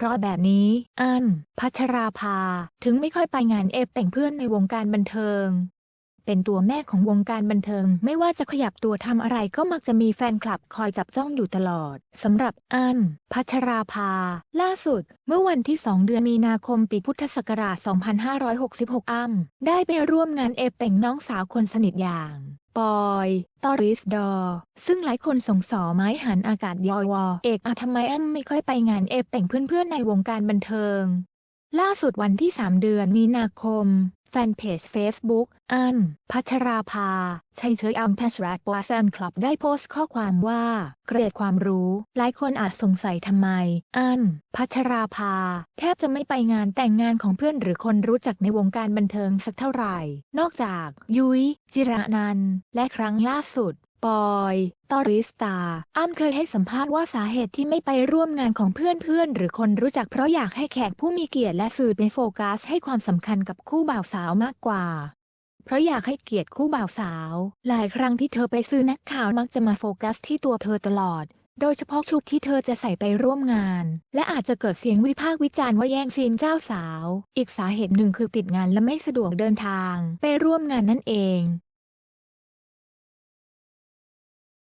เพราะแบบนี้ อันพัชราภา ถึงไม่ค่อยไปงานเอฟแต่งเพื่อนในวงการบันเทิง เป็นตัวแม่ของวงการบันเทิง ไม่ว่าจะขยับตัวทำอะไรก็มักจะมีแฟนคลับคอยจับจ้องอยู่ตลอดสำหรับอันพัชราภา ล่าสุด เมื่อวันที่ 2 เดือนมีนาคมปีพุทธศักราช 2566 อ้ำได้ไปร่วมงานเอฟแต่งน้องสาวคนสนิทอย่าง ปอย ตอริสดอ ซึ่งหลายคนสงสอไม้หันอากาศยอยวอเอกอะทำไมแอมไม่ค่อยไปงานเอฟแต่งเพื่อนๆในวงการบันเทิง ล่าสุดวันที่ 3 เดือนมีนาคม แฟนเพจ Facebook อัน พัชราภา ชัยเฉยอัมพัชราปวาแฟนคลับได้โพสต์ข้อความว่า เกรดความรู้ หลายคนอาจสงสัยทำไม อัน พัชราภา แทบจะไม่ไปงานแต่งงานของเพื่อนหรือคนรู้จักในวงการบันเทิงสักเท่าไหร่ นอกจาก ยุ้ยจิระนันและครั้งล่าสุด ปอย ตอริสตา อ้ำเคยให้สัมภาษณ์ว่าสาเหตุที่ไม่ไปร่วมงานของเพื่อนๆ หรือคนรู้จักเพราะอยากให้แขกผู้มีเกียรติและสื่อเป็นโฟกัสให้ความสำคัญกับคู่บ่าวสาวมากกว่า เพราะอยากให้เกียรติคู่บ่าวสาว หลายครั้งที่เธอไปซื้อนักข่าวมักจะมาโฟกัสที่ตัวเธอตลอด โดยเฉพาะชุดที่เธอจะใส่ไปร่วมงาน และอาจจะเกิดเสียงวิพากษ์วิจารณ์ว่าแย่งซีนเจ้าสาว อีกสาเหตุหนึ่งคือติดงานและไม่สะดวกเดินทาง ไปร่วมงานนั่นเอง